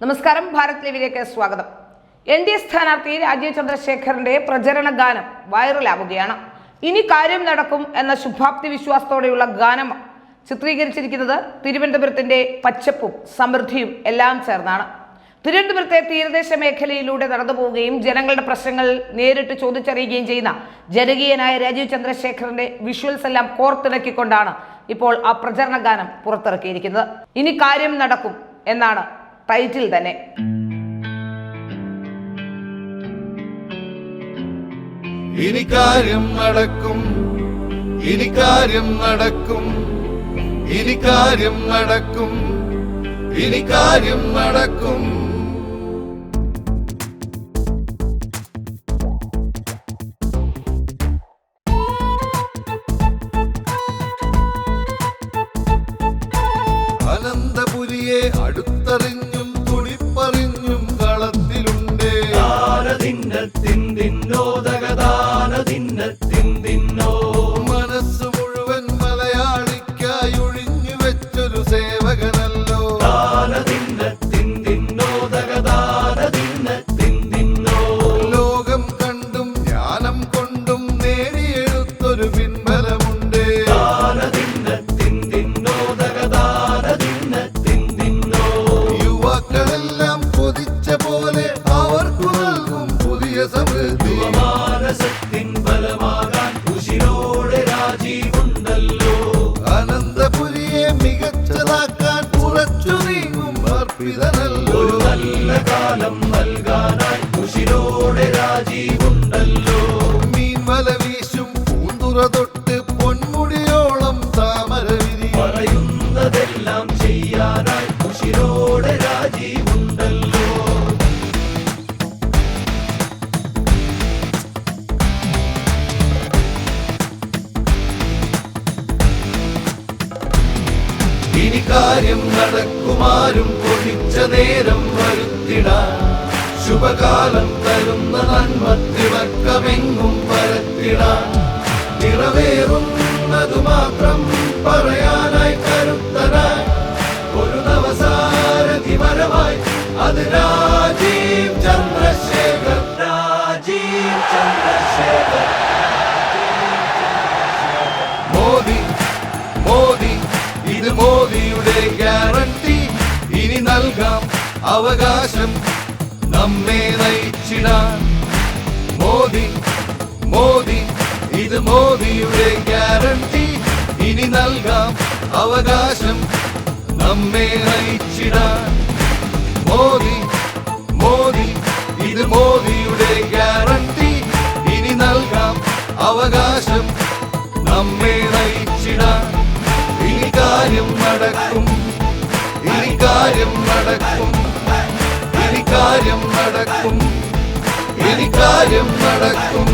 നമസ്കാരം ഭാരത് ലീവിലേക്ക് സ്വാഗതം. N D A സ്ഥാനാർത്ഥി രാജീവ് ചന്ദ്രശേഖറിന്റെ പ്രചരണ ഗാനം വൈറലാവുകയാണ്. ഇനി കാര്യം നടക്കും എന്ന ശുഭാപ്തി വിശ്വാസത്തോടെയുള്ള ഗാനം ചിത്രീകരിച്ചിരിക്കുന്നത് തിരുവനന്തപുരത്തിന്റെ പച്ചപ്പും സമൃദ്ധിയും എല്ലാം ചേർന്നാണ്. തിരുവനന്തപുരത്തെ തീരദേശ മേഖലയിലൂടെ നടന്നു പോവുകയും ജനങ്ങളുടെ പ്രശ്നങ്ങൾ നേരിട്ട് ചോദിച്ചറിയുകയും ചെയ്യുന്ന ജനകീയനായ രാജീവ് ചന്ദ്രശേഖറിന്റെ വിഷ്വൽസ് എല്ലാം കോർത്തിണക്കിക്കൊണ്ടാണ് ഇപ്പോൾ ആ പ്രചരണ ഗാനം പുറത്തിറക്കിയിരിക്കുന്നത്. ഇനി കാര്യം നടക്കും എന്നാണ് ടൈറ്റിൽ തന്നെ. ഇനി കാര്യം നടക്കും. ഇനി കാര്യം നടക്കും. ഇനി കാര്യം നടക്കും. ഇനി കാര്യം നടക്കും. അനന്തപുരിയെ അടുത്തറിഞ്ഞും മനസ്സ് മുഴുവൻ മലയാളിക്കായി ഒഴിഞ്ഞു വെച്ചൊരു സേവകനല്ലോ. ലോകം കണ്ടും ജ്ഞാനം കൊണ്ടും നേടിയെടുത്തൊരു പിൻബലമുണ്ട്. യുവാക്കളെല്ലാം കൊതിച്ച പോലെ അവർക്കു നൽകും പുതിയ സമൃദ്ധി. മികച്ചതാക്കാൻ കുറച്ചു നീങ്ങും അർപ്പിതനല്ലോ. മീൻ വല വീശും പൂന്തുറ തൊട്ട് കാര്യം നടക്കുമാരും പൊടിച്ച നേരം വരുത്തിടാൻ ശുഭകാലം തരുന്ന നന്മ തിളക്കമെങ്ങും പരത്തിടാൻ നിറവേറുന്നതു മാത്രം പറയാനായി നൽകാം അവകാശം നമ്മെ നയിച്ചിടാൻ. മോദി മോദി ഇത് മോദിയുടെ ഗ്യാരണ്ടി. ഇനി നൽകാം അവകാശം നമ്മെ നയിച്ചിടാൻ. മോദി മോദി ഇത് മോദിയുടെ ഗ്യാരണ്ടി. ഇനി നൽകാം അവകാശം നമ്മെ നയിച്ചിടാൻ. ഇനി കാര്യം ഇനി കാര്യം നടക്കും ഇനി കാര്യം നടക്കും